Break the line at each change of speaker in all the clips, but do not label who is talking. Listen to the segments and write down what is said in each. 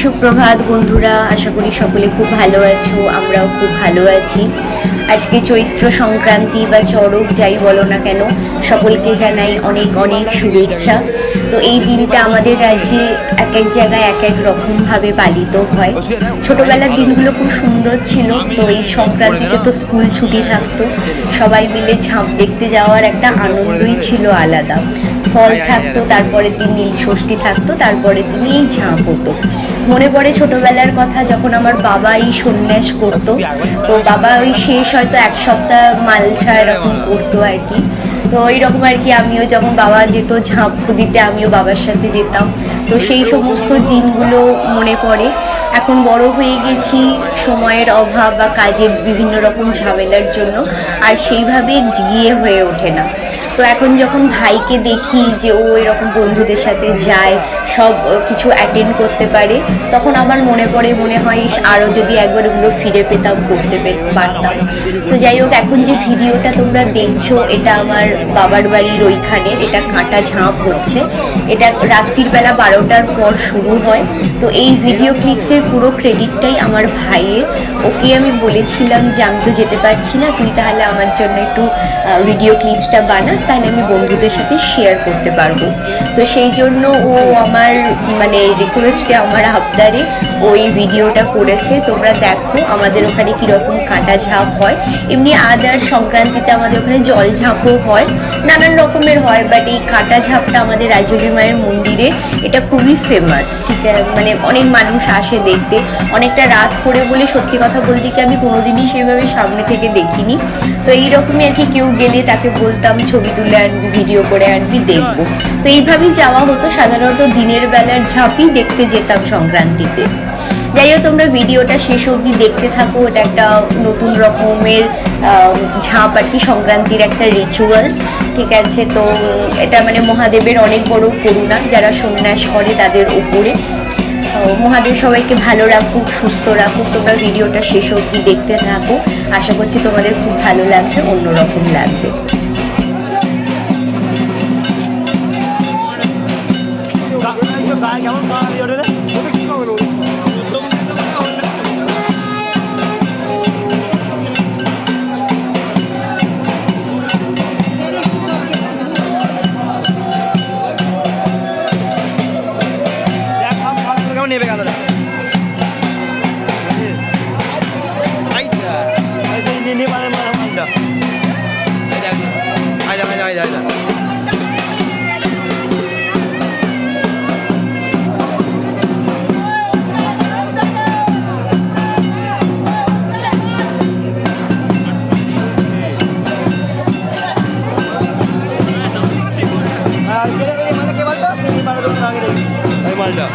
সুপ্রভাত বন্ধুরা, আশা করি সকলে খুব ভালো আছো, আমরাও খুব ভালো আছি। আজকে চৈত্র সংক্রান্তি বা চড়ক, যাই বলো না কেন, সকলকে জানাই অনেক অনেক শুভেচ্ছা। তো এই দিনটা আমাদের রাজ্যে এক এক জায়গায় এক এক রকমভাবে পালিত হয়। ছোটবেলার দিনগুলো খুব সুন্দর ছিল, তো এই সংক্রান্তিতে তো স্কুল ছুটি থাকতো। সবাই মিলে ঝাঁপ দেখতে যাওয়ার একটা আনন্দই ছিল আলাদা। ফল থাকতো তারপরে দিন নীল ষষ্ঠী থাকতো তারপরে দিন এই ঝাঁপ হতো মনে পড়ে ছোটবেলার কথা যখন আমার বাবা এই সন্ন্যাস করতো। তো বাবা ওই শেষ হয়তো এক সপ্তাহ মালসা এরকম করতো আর কি। তো এইরকম আর কি আমিও যখন বাবা যেত, ঝাঁপ দিতে আমিও বাবার সাথে যেতাম। তো সেই সমস্ত দিনগুলো মনে পড়ে। এখন বড় হয়ে গেছি সময়ের অভাব বা কাজের বিভিন্ন রকম ঝামেলার জন্য, আর সেইভাবে গিয়ে হয়ে ওঠে না। তো এখন যখন ভাইকে দেখি যে ও এরকম বন্ধুদের সাথে যায়, সব কিছু অ্যাটেন্ড করতে পারে, তখন আমার মনে পড়ে, মনে হয় আরও যদি একবার ওগুলো ফিরে পেতাম, করতে পারতাম। তো যাই হোক, এখন যে ভিডিওটা তোমরা দেখছ, এটা আমার বাবার বাড়ির ওইখানে, এটা কাঁটা ঝাঁপ হচ্ছে। এটা রাত্রির বেলা বারোটার পর শুরু হয়। তো এই ভিডিও ক্লিপসের পুরো ক্রেডিটটাই আমার ভাইয়ের। ওকে আমি বলেছিলাম যে, আমি তো যেতে পারছি না, তুই তাহলে আমার জন্য একটু ভিডিও ক্লিপসটা বানাস, তাহলে আমি বন্ধুদের সাথে শেয়ার করতে পারব। তো সেই জন্য ও আমার মানে রিকোয়েস্টে আমার আবদারে ওই ভিডিওটা করেছে। তোমরা দেখো আমাদের ওখানে কীরকম কাঁটা ঝাঁপ হয়। এমনি আদার সংক্রান্তিতে আমাদের ওখানে জল ঝাঁপও হয়। নানান রকমের হয় বাট এই কাঁটা ঝাঁপটা আমাদের রাজুরি মায়ের মন্দিরে, এটা খুবই ফেমাস ঠিক আছে মানে অনেক মানুষ আসে দেখতে। অনেকটা রাত করে বলে সত্যি কথা বলতে কি আমি কোনোদিনই সেভাবে সামনে থেকে দেখিনি। তো এইরকমই আর কি কেউ গেলে তাকে বলতাম, ছবি তুলে আনবি ভিডিও করে আনবি, দেখব। তো এইভাবেই যাওয়া হতো। সাধারণত দিনের বেলার ঝাঁপই দেখতে যেতাম সংক্রান্তিতে। যাই হোক তোমরা ভিডিওটা শেষ অবধি দেখতে থাকো। এটা একটা নতুন রকমের ঝাঁপ আর কি সংক্রান্তির একটা রিচুয়ালস ঠিক আছে? তো এটা মানে মহাদেবের অনেক বড় করুণা, যারা সন্ন্যাস করে তাদের ওপরে মহাদেব সবাইকে ভালো রাখুক, সুস্থ রাখুক। তোমরা ভিডিওটা শেষ অবধি দেখতে থাকো। আশা করছি তোমাদের খুব ভালো লাগবে, অন্যরকম লাগবে।
মানে কে বলতো? আগে দেখি। এই মালটা।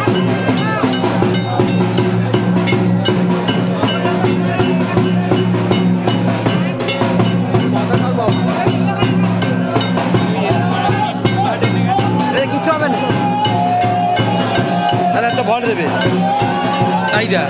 কিচ্ছু হবে না। তাহলে একটা ভর দেবে। তাই আইদা।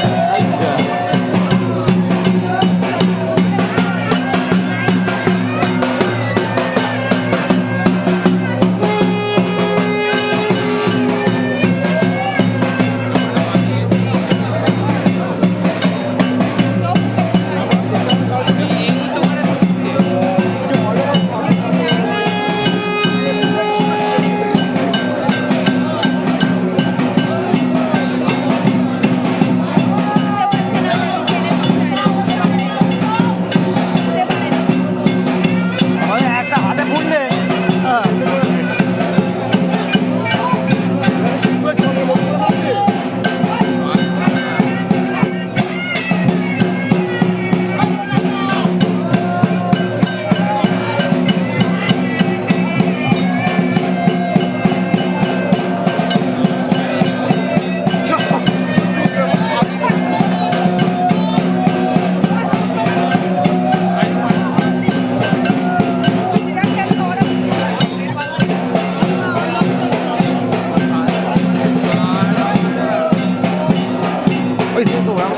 Itu orang.